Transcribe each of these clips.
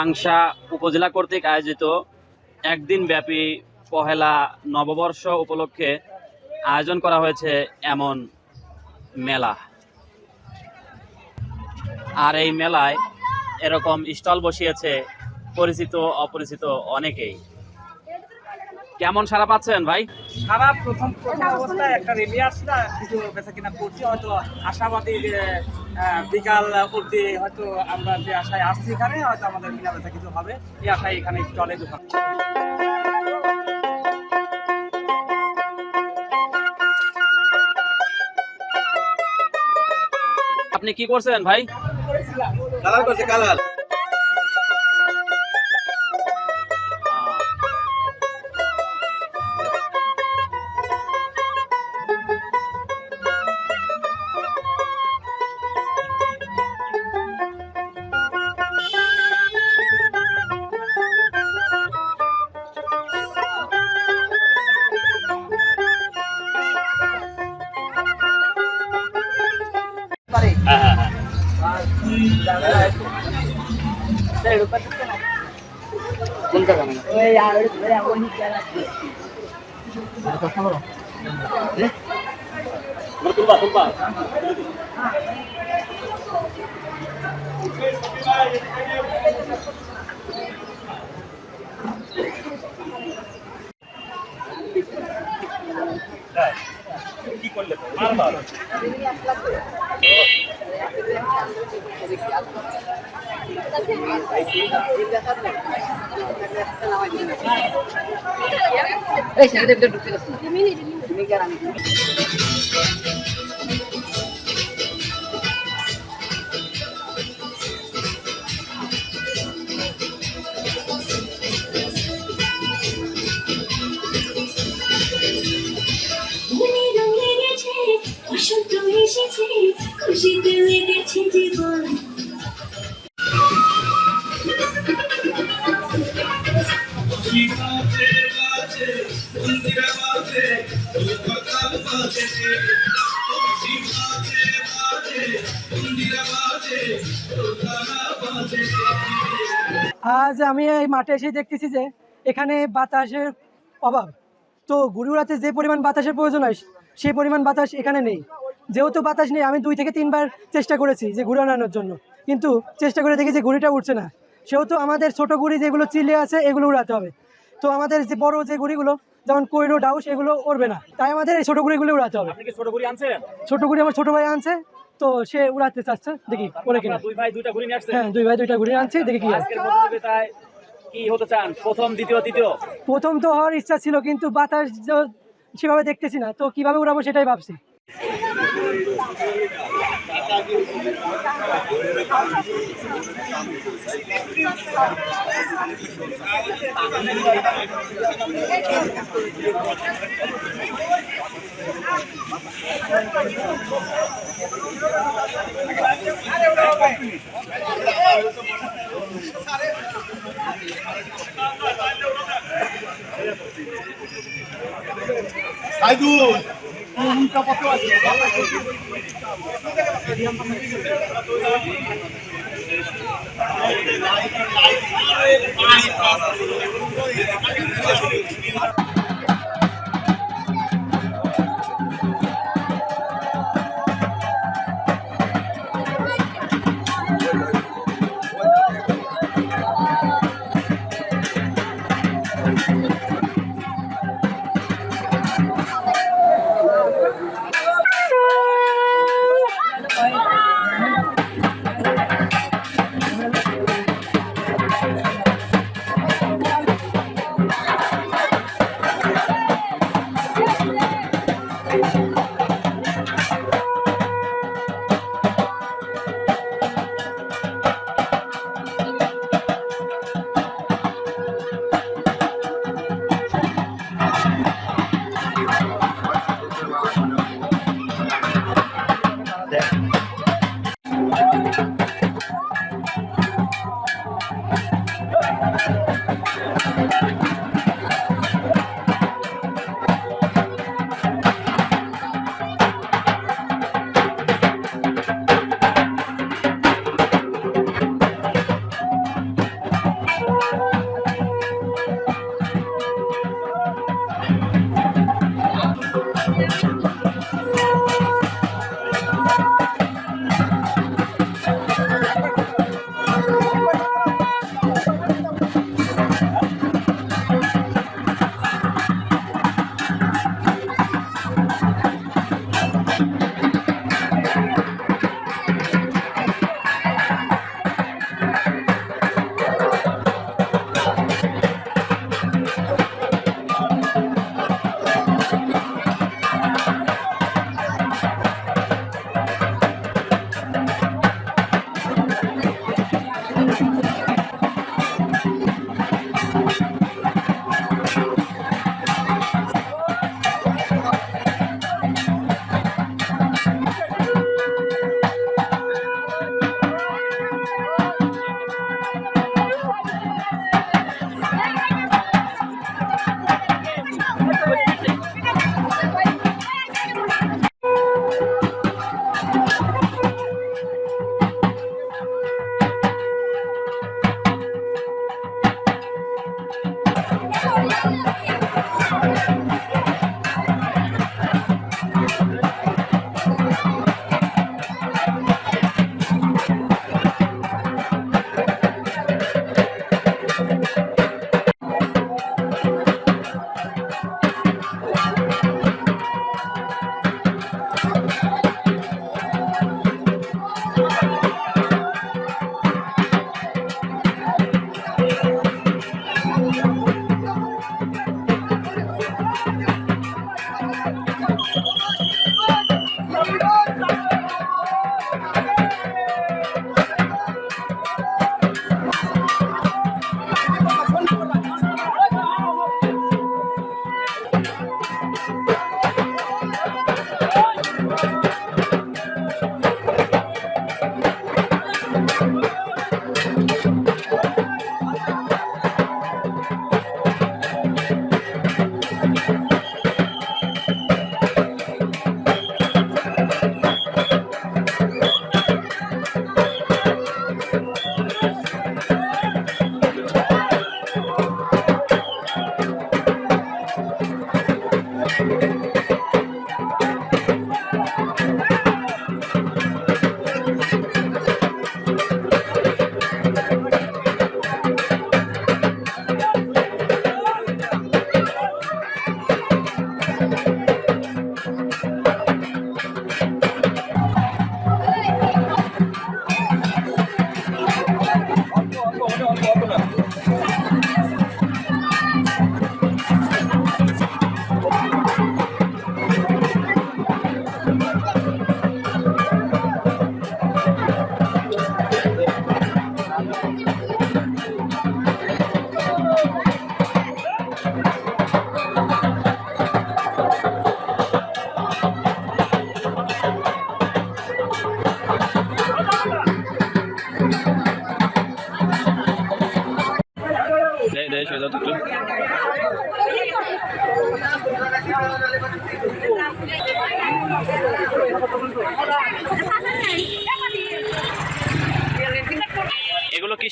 পাংশা উপজেলা কর্তৃক আয়োজিত একদিন ব্যাপী পহেলা নববর্ষ উপলক্ষে আয়োজন করা হয়েছে এমন মেলা। আর এই মেলায় এরকম স্টল বসিয়েছে পরিচিত, অপরিচিত অনেকেই। কেমন সারা পাচ্ছেন ভাই? সারা প্রথম প্রথম অবস্থায় একটা রেলি আসছিল কিছু বেচা কিনা করছি হয়তো আশাবাদী যে বিকাল অবধি হয়তো আমরা যে আশায় আসছি এখানে হয়তো আমাদের কিনা বেচা কিছু হবে। এই আশায় এখানে চলে দোকান আপনি কি করছেন ভাই? কালার করছে কালার। তুলবা তুলবা কি করলে মারবার মনে রঙ লেগেছে বসন্ত এসেছে খুশিতে মেতেছে জীবন। আজ আমি এই মাঠে এসে দেখতেছি যে এখানে বাতাসের অভাব। তো ঘুড়ি উড়াতে যে পরিমাণ বাতাসের প্রয়োজন হয় সেই পরিমাণ বাতাস এখানে নেই। যেহেতু বাতাস নেই আমি দুই থেকে তিনবার চেষ্টা করেছি যে ঘুড়ি আনানোর জন্য। কিন্তু চেষ্টা করে দেখি যে ঘুড়িটা উঠছে না। সেহেতু আমাদের ছোট ঘুড়ি যেগুলো চিলে আছে এগুলো উড়াতে হবে। তো আমাদের যে বড় যে ঘুড়িগুলো যেমন কৈরো ডাউস এগুলো উড়বে না। তাই আমাদের এই ছোট ঘুড়িগুলো উড়াতে হবে। ছোট ঘুড়ি আনছেন? ছোট ঘুড়ি আমার ছোট ভাই আনছে। তো সে উড়াতে চাচ্ছে। দেখি ওরে কিনা। দুই ভাই দুইটা ঘুড়ি নিয়ে আসছেন হ্যাঁ দুই ভাই দুইটা ঘুড়ি আনছে দেখি কি। আজকের প্রতিযোগিতায় কি হতে চান? প্রথম দ্বিতীয় তৃতীয়? প্রথম তো হওয়ার ইচ্ছা ছিল কিন্তু বাতাস সেভাবে দেখতেছি না। তো কীভাবে উড়াবো সেটাই ভাবছি। সাইদুল উল্টা পথে আছে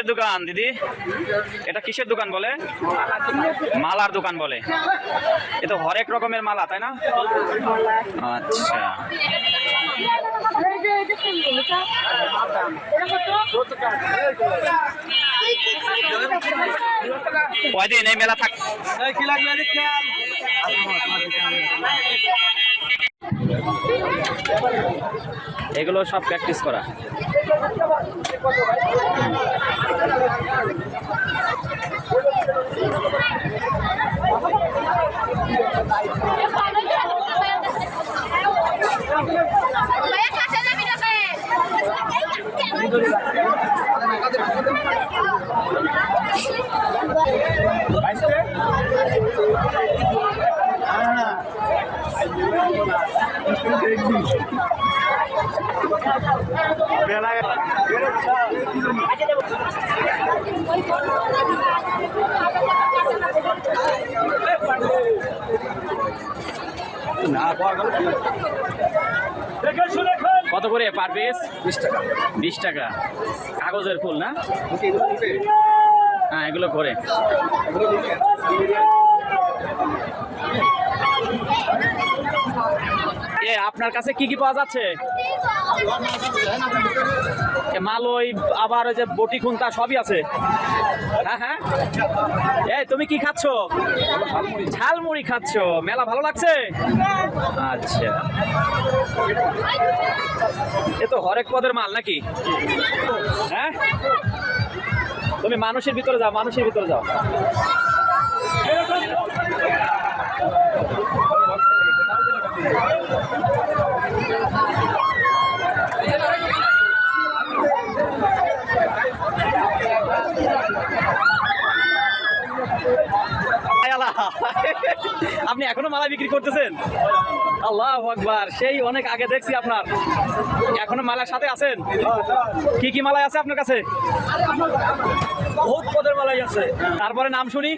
কিসের দোকান, দিদি? এটা কিসের দোকান বলে? মালার দোকান বলে। এ তো হরেক রকমের মালা, তাই না? আচ্ছা। কয়দিন এই মেলা থাক কি লাগবে এগুলো সব প্র্যাকটিস করা। কত করে পার পিস বিশ টাকা। বিশ টাকা। কাগজের ফুল না? হ্যাঁ এগুলো করে। এ আপনার কাছে কি কি পাওয়া যাচ্ছে? মালই আবার ওই যে বটি খুন্তা সবই আছে। হ্যাঁ হ্যাঁ। এই, তুমি কি খাচ্ছ? ঝালমুড়ি খাচ্ছ। মেলা ভালো লাগছে? আচ্ছা। এ তো হরেক পদের মাল নাকি? হ্যাঁ? তুমি মানুষের ভিতরে যাও, মানুষের ভিতরে যাও আয় আল্লাহ। আপনি এখনও মালা বিক্রি করতেছেন? আল্লাহ আকবার সেই অনেক আগে দেখছি আপনার। এখনও মালার সাথে আছেন? কি কি মালাই আছে আপনার কাছে? বহুত পদের মালাই আছে। তারপরে নাম শুনি।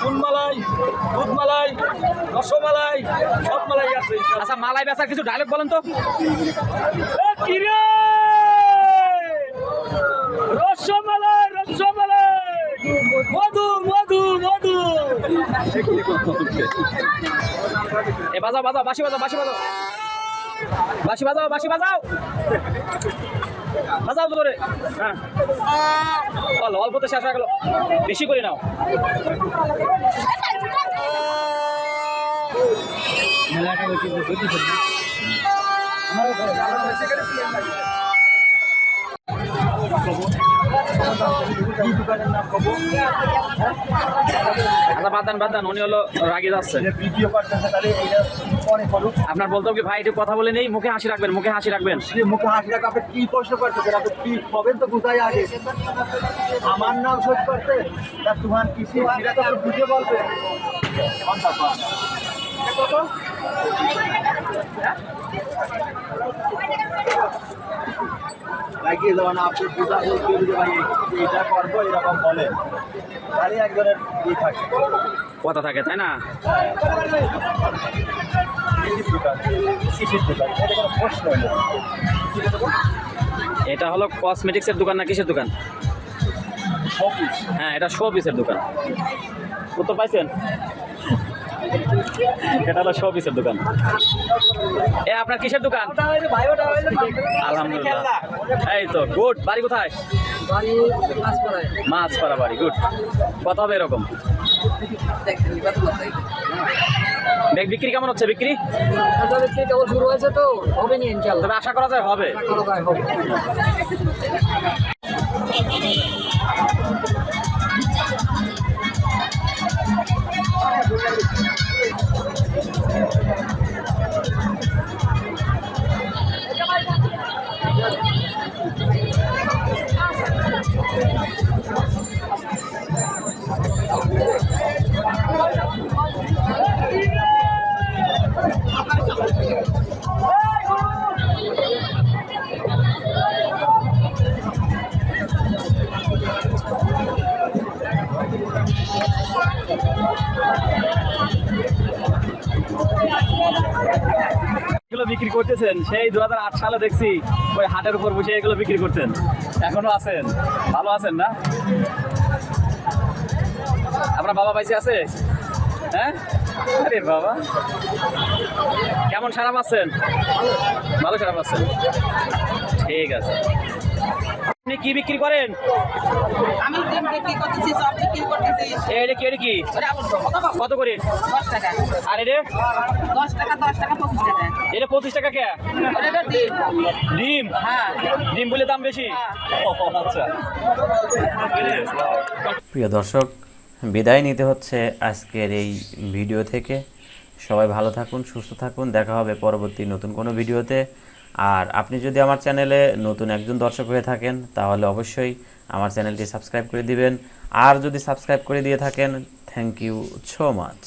ফুল মালাই দুধ মালাই রসমালাই সব মালাই আছে আচ্ছা মালাই বেচার কিছু ডায়লগ বলেন তো। কিরে রসমালাই রসমালাই মধু মধু মধু এ, বাজাও বাজাও বাসি বাজাও বাসি বাজাও। বাসি বাজাও বাসি বাজাও। বাজাও করে হ্যাঁ অল্প অল্পতে শেষ হয়ে গেল। বেশি করে নাও। আচ্ছা বাদান বাদান উনি হলো রাগে যাচ্ছে আপনার বলতে হবে কি ভাই একটু কথা বলে নেই মুখে হাসি রাখবেন মুখে হাসি রাখবেন। সে মুখে হাসি রাখা আপনি কি প্রশ্ন করতেছেন আপনি কি হবেন তো কোথায় আগে। আমার নাম শোধ করতে তোমার কিসে সেটা তো বুঝে? এটা কত? লাগিয়ে দেওয়া না আপনি বলতে হবে যে ভাই এটা করব এরকম বলেন তাহলে একজনের ই থাকে। কথা থাকে তাই না? এটা না হলো। কসমেটিক্সের দোকান না কিসের দোকান? হ্যাঁ এটা শো পিসের দোকান। উত্তর পাইছেন? এটা হলো শোপিসের দোকান। এ আপনার কিসের দোকান? আলহামদুলিল্লাহ। এই তো গুড। বাড়ি কোথায়? মাছ পাড়া বাড়ি গুড। কত হবে এরকম। বিক্রি কেমন হচ্ছে বিক্রি? আচ্ছা, বিক্রি কেবল শুরু হয়েছে তো হবে নি ইনশাআল্লাহ। তবে আশা করা যায় হবে। হবে। বিক্রি করতেছেন সেই দু হাজার আট সালে দেখছি ওই হাটের উপর বসে এগুলো বিক্রি করতেন। এখনও আছেন ভালো আছেন না? আপনার বাবা বাইসে আছে? হ্যাঁ? আরে বাবা। কেমন সারা পাচ্ছেন? ভালো সারা পাচ্ছেন। ঠিক আছে। আপনি কি বিক্রি করেন? আমি ডিম বিক্রি করতেছি সব বিক্রি করতেছি। এটা কি এটা কি? কত? করে? দশ টাকা। আর এটা দশ টাকা দশ টাকা পঁচিশ টাকা। এটা পঁচিশ টাকা কে? ডিম। ডিম? হ্যাঁ। ডিম বলে দাম বেশি? আচ্ছা। প্রিয় দর্শক বিদায় নিতে হচ্ছে আজকের এই ভিডিও থেকে। সবাই ভালো থাকুন সুস্থ থাকুন। দেখা হবে পরবর্তী নতুন কোনো ভিডিওতে। আর আপনি যদি আমার চ্যানেলে নতুন একজন দর্শক হয়ে থাকেন তাহলে অবশ্যই আমার চ্যানেলটি সাবস্ক্রাইব করে দিবেন। আর যদি সাবস্ক্রাইব করে দিয়ে থাকেন থ্যাংক ইউ সো মাচ